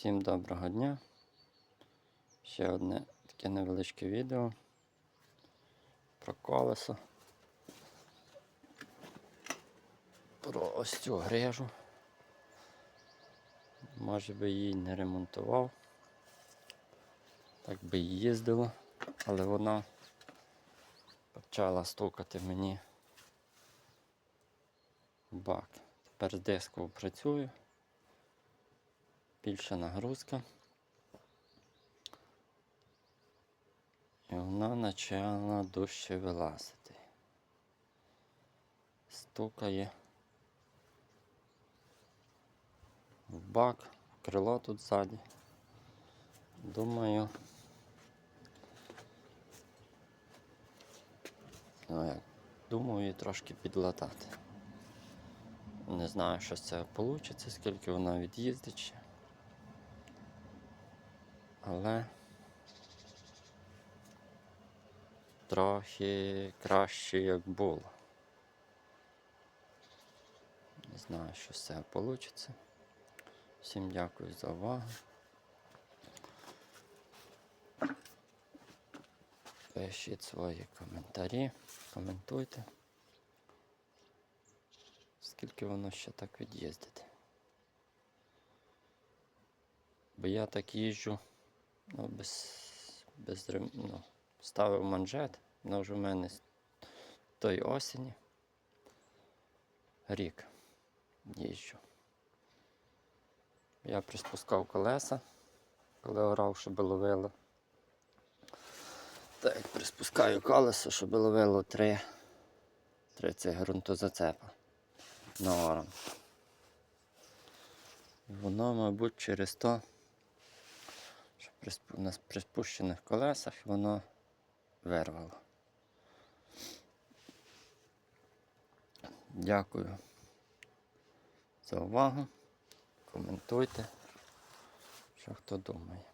Всім доброго дня. Ще одне таке невеличке відео про колесо. Про ось цю грижу. Може би її не ремонтував. Так би і їздило, але вона почала стукати мені бак. Тепер з диском працюю більша нагрузка. І вона почала дужче вилазити. Стукає в бак, крило тут ззаді. Думаю, ну як, думаю трошки підлатати. Не знаю, що з цього вийде, скільки вона від'їздить ще. Але трохи краще, як було. Не знаю, що з цього вийде. Всім дякую за увагу. Пишіть свої коментарі, коментуйте. Скільки воно ще так від'їздить. Бо я так їжджу ну, без, без ну, ставив манжет, воно вже в мене з тої осені. Рік їжджу. Я приспускав колеса, коли орав, щоб ловило. Так, приспускаю колесо, щоб ловило три, три цих ґрунтозацепа на оран. Воно, мабуть, через то, на приспущених колесах воно вирвало. Дякую за увагу. Коментуйте, що хто думає.